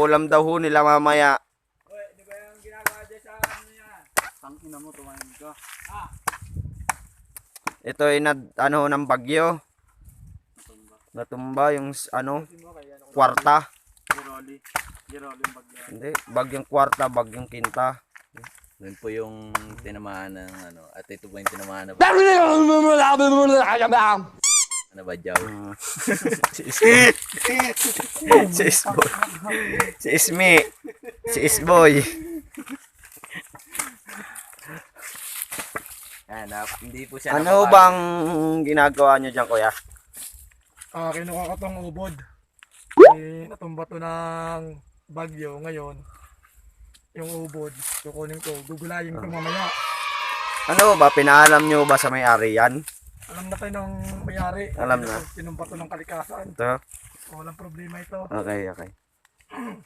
ulam daw ho nila mamaya. Di ba yung ginagawa dyan sa ano yan? Tangina mo, tumayin ka. Ito ay nad, ano ng bagyo. Natumba yung s- ano, kwarta. Giroli. Giroli yung bagyan. Hindi, bagyong kwarta, bagyong kinta. Yun po yung tinamaan ng ano. At ito po yung tinamaan na ano ba, Jaw? Mm. si Isboy. si Isboy. Si Ismi. Si Isboy. Yan, ah, hindi po siya Ano napapagod. bang ginagawa nyo dyan, kuya? Ah, kinuha ko tong ubod. Eh, natumba to ng bagyo ngayon. Yung ubod, kukunin ko, gugulayin ko mamaya. Ano ba, pinaalam nyo ba sa may-ari yan? Alam na tayo ng mayari. Alam na. Tinumpa to ng kalikasan. Ito? Walang problema ito. Okay, okay.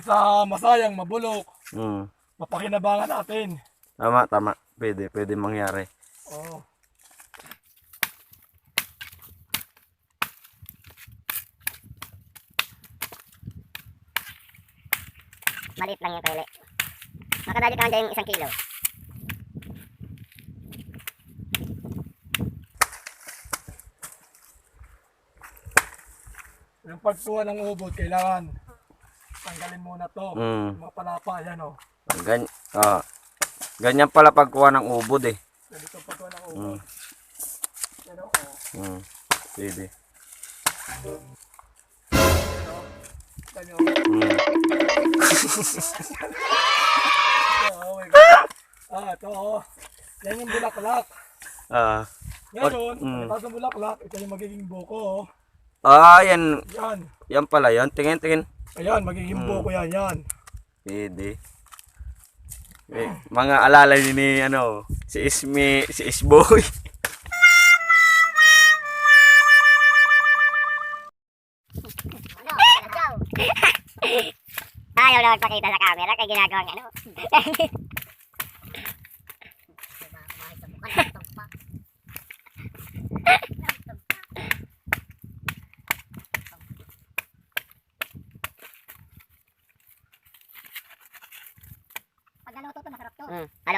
Isa masayang, mabulok. Mm. Mapakinabangan natin. Tama, tama. Pwede, pwede mangyari. Oo. Maliit lang yung pele. Makadali ka dyan yung isang kilo. Yung pagkuha ng ubod, kailangan tanggalin muna to. Mm. Mga palapa, yan o. Gan ah. Ganyan pala pagkuha ng ubod eh. Ganito pagkuha ng ubod. Mm. Yan o. Mm. Pwede. Yan o. Mm. Oh my God. Ah, ito o. Yan yung bulaklak. Ah. Ngayon, Mm. pagkatapos ng bulaklak, ito yung magiging buko o. Ah, yan. Yan. Yan pala yan. Tingin, tingin. Ayan, magiging Mm. buko yan, yan. Pwede. Eh, mga alala ni, ni ano, si Ismi, si Isboy. Ayaw na magpakita sa camera kaya ginagawang ano. Pag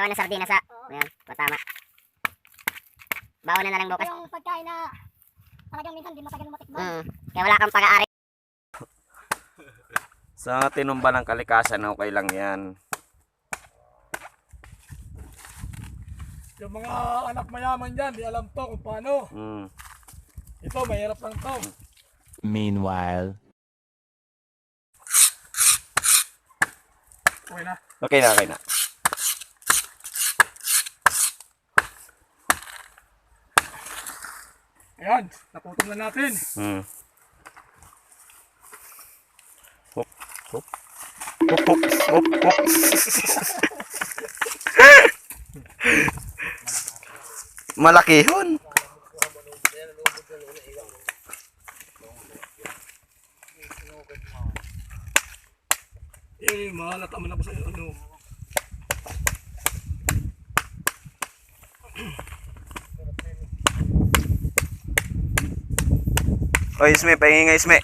Alawan ng sardinas sa. Ayan, patama. Bawa na na lang bukas. yung pagkain na talagang minsan di matagal matikman. Mm. Kaya wala kang pag-aari. Sa tinumba ng kalikasan, okay lang yan. Yung mga anak mayaman dyan, di alam to kung paano. Mm. Ito, mahirap lang to. Meanwhile. Okay na. Okay na, okay na. Ayan, naputol na natin. Mm. Hop, hop. Hop, hop, hop, hop. Malaki yun. Eh, mahalata man ako sa ano. Oy, Isme, pahingi nga Isme.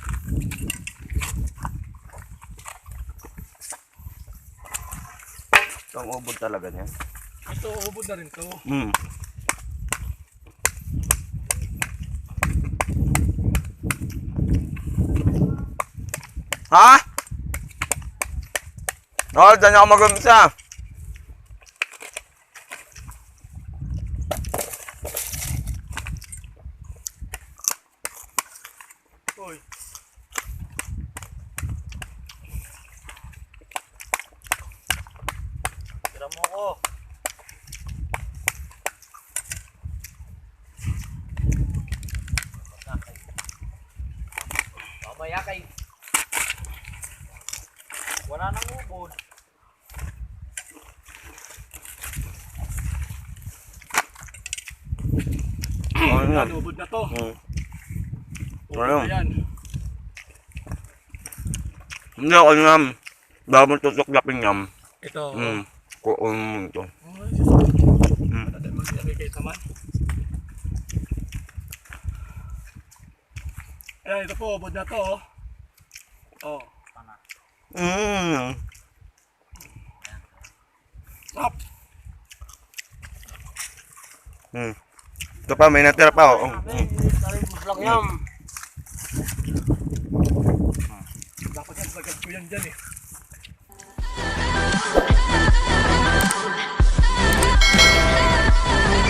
Ito ang ubod talaga niya. Ito, ubod na rin to. Mm. Ha? Oh, dyan ako mag-umpisa. Uy. Tira mo ko. Mamaya kay. Wala nang ubod. Nga. Ayan, ubod na to. Mm. Ayun. na. Hindi ako nga. Dahil mo tutuklapin yam. Ito. Mm. Kuon mo ito. Oh, ito. Mm. Ayan, ito po, ubod na to. Oh. Oh. Mm. Sarap. Mm. Ito pa, may natira pa. Oh. Mm. Lang yan. Dapat yan, sagad